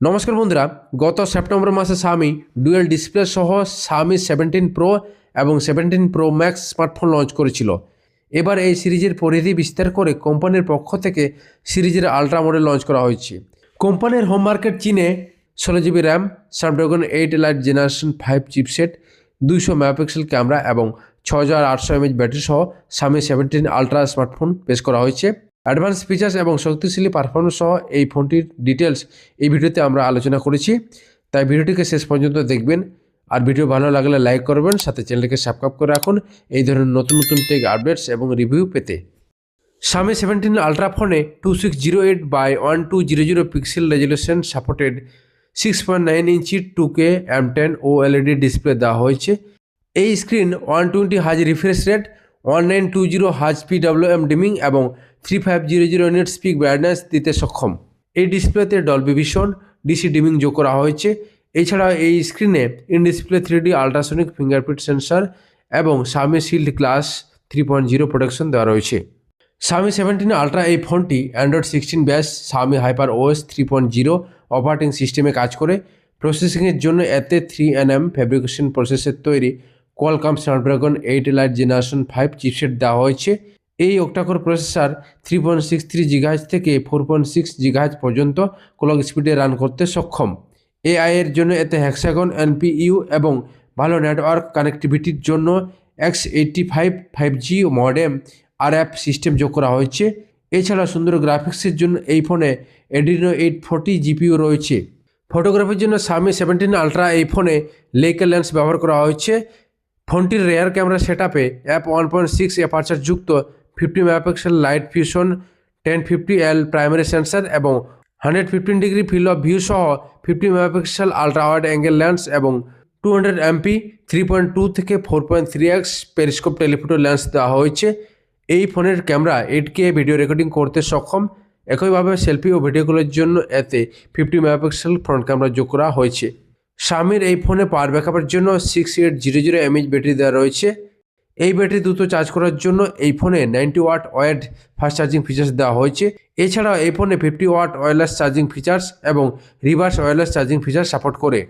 নমস্কার বন্ধুরা, গত সেপ্টেম্বর মাসে স্বামী ডুয়েল ডিসপ্লে সহ স্বামী সেভেন্টিন প্রো এবং seventeen pro max smartphone launch করেছিল। এবার এই সিরিজের পরিধি বিস্তার করে কোম্পানির পক্ষ থেকে সিরিজের আলট্রা মডেল লঞ্চ করা হয়েছে। কোম্পানির হোম মার্কেট চীনে ষোলো GB RAM, Snapdragon eight elite generation five chipset, দুইশো মেগাপিক্সেল ক্যামেরা এবং ছ হাজার আটশো এমএইচ ব্যাটারি সহ স্বামী সেভেন্টিন আলট্রা স্মার্টফোন পেশ করা হয়েছে। অ্যাডভান্স ফিচার্স এবং শক্তিশালী পারফরমেন্স সহ এই ফোনটির ডিটেলস এই ভিডিওতে আমরা আলোচনা করেছি। তাই ভিডিওটিকে শেষ পর্যন্ত দেখবেন। আর ভিডিও ভালো লাগলে লাইক করবেন, সাথে চ্যানেলটিকে সাবস্ক্রাইব করে রাখুন। এই ধরনের নতুন নতুন টেক আপডেটস এবং রিভিউ পেতে। স্বামী সেভেন্টিন আলট্রা ফোনে two six zero eight by one two zero zero pixel resolution supported six point nine inch two K M ten O LED display দেওয়া হয়েছে। এই স্ক্রিন ওয়ান টোয়েন্টি হাজ refresh rate one nine two zero হাজ PWM dimming এবং three five zero zero net speak brightness দিতে সক্ষম। এই ডিসপ্লেতে ডলবি ভিশন ডিসি ডিমিং যোগ করা হয়েছে। এছাড়া এই স্ক্রিনে in display three D ultrasonic fingerprint sensor এবং Xiaomi shield glass three point zero protection দেওয়া রয়েছে। সামি সেভেন্টিন আলট্রা এই ফোনটি Android sixteen based Xiaomi hyper OS three point zero operating সিস্টেমে কাজ করে। প্রসেসিংয়ের জন্য এতে থ্রি এন এম ফ্যাব্রিকেশন প্রসেসের তৈরি Qualcomm Snapdragon eight elite generation five chipset দেওয়া হয়েছে। এই octacore processor three point six three gigahertz থেকে ফোর পয়েন্ট সিক্স জিগাহাজ পর্যন্ত ক্লক স্পিডে রান করতে সক্ষম। এআই এর জন্য এতে হ্যাক্সাগন এনপিইউ এবং ভালো নেটওয়ার্ক কানেক্টিভিটির জন্য X eighty five five G modem আর অ্যাপ সিস্টেম যোগ করা হয়েছে। এছাড়া সুন্দর গ্রাফিক্সের জন্য এই ফোনে এডিনো এইট ফোর্টি জিপিও রয়েছে। ফটোগ্রাফির জন্য সামি সেভেন্টিন আলট্রা এই ফোনে লেকের লেন্স ব্যবহার করা হয়েছে। ফোনটির রেয়ার ক্যামেরা সেট আপে f one point six aperture যুক্ত fifty megapixel light fusion ten fifty L primary sensor এবং hundred fifteen degree field of view সহ fifty megapixel ultra wide angle lens এবং two hundred MP three point two থেকে four point three X periscope telephoto lens দেওয়া হয়েছে। এই ফোনের camera eight K video recording করতে সক্ষম। একইভাবে সেলফি ও ভিডিওগুলোর জন্য এতে ফিফটি মেগাপিক্সেল ফ্রন্ট ক্যামেরা যোগ করা হয়েছে। স্বামীর এই ফোনে পাওয়ার ব্যাকআপের জন্য six eight zero zero mAh battery দেওয়া রয়েছে। এই ব্যাটারি দ্রুত চার্জ করার জন্য এই ফোনে ninety watt wired fast charging features দেওয়া হয়েছে। এছাড়াও এই ফোনে fifty watt wireless charging features এবং reverse wireless charging features support করে।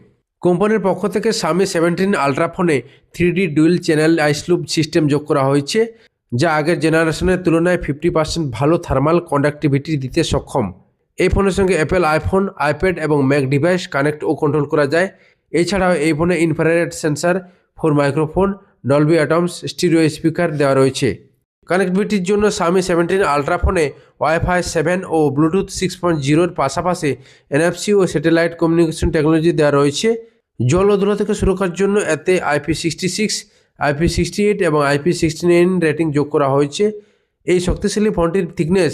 কোম্পানির পক্ষ থেকে স্বামী সেভেন্টিন আলট্রা ফোনে three D dual channel IceLoop system যোগ করা হয়েছে, যা আগের জেনারেশনের তুলনায় ফিফটি পার্সেন্ট ভালো থার্মাল কন্ডাক্টিভিটি দিতে সক্ষম। এই ফোনের সঙ্গে অ্যাপেল আইফোন আইপ্যাড এবং ম্যাক ডিভাইস কানেক্ট ও কন্ট্রোল করা যায়। এছাড়াও এই ফোনে infrared sensor four microphone Dolby Atmos stereo speaker দেওয়া রয়েছে। কানেক্টিভিটির জন্য সামি সেভেন্টিন আলট্রা ফোনে ওয়াইফাই সেভেন ও ব্লুটুথ সিক্স পয়েন্ট জিরোর পাশাপাশি এনএফসি ও স্যাটেলাইট কমিউনিকেশন টেকনোলজি দেওয়া রয়েছে। জল ও ধুলো থেকে সুরক্ষার জন্য এতে IP sixty six IP sixty eight এবং আইপি সিক্সটি নাইন রেটিং যোগ করা হয়েছে। এই শক্তিশালী ফোনটির thickness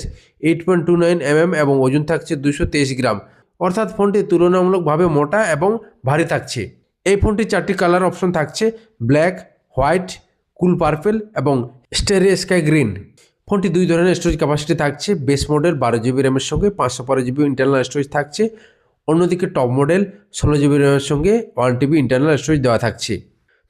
eight point two nine mm এবং ওজন থাকছে দুশো তেইশ গ্রাম। অর্থাৎ ফোনটি তুলনামূলকভাবে মোটা এবং ভারী থাকছে। এই ফোনটির চারটি কালার অপশন থাকছে ব্ল্যাক হোয়াইট, কুল পার্পেল এবং স্টেরি স্কাই গ্রিন। ফোনটি দুই ধরনের স্টোরেজ ক্যাপাসিটি থাকছে। বেস মডেল বারো জিবি র্যামের সঙ্গে, পাঁচশো বারো জিবি ইন্টারনাল স্টোরেজ থাকছে। অন্যদিকে টপ মডেল ষোলো জিবি র্যামের সঙ্গে ওয়ান টিবি ইন্টারনাল স্টোরেজ দেওয়া থাকছে।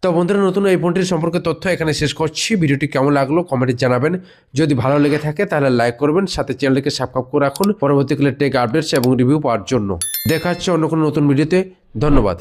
তো বন্ধুরা, নতুন এই ফোনটির সম্পর্কে তথ্য এখানে শেষ করছি। ভিডিওটি কেমন লাগল কমেন্টে জানাবেন। যদি ভালো লেগে থাকে তাহলে লাইক করবেন, সাথে চ্যানেলটিকে সাবস্ক্রাইব করে রাখুন। পরবর্তীকালে টেক আপডেটস এবং রিভিউ পাওয়ার জন্য। দেখা হচ্ছে অন্য কোনো নতুন ভিডিওতে ধন্যবাদ।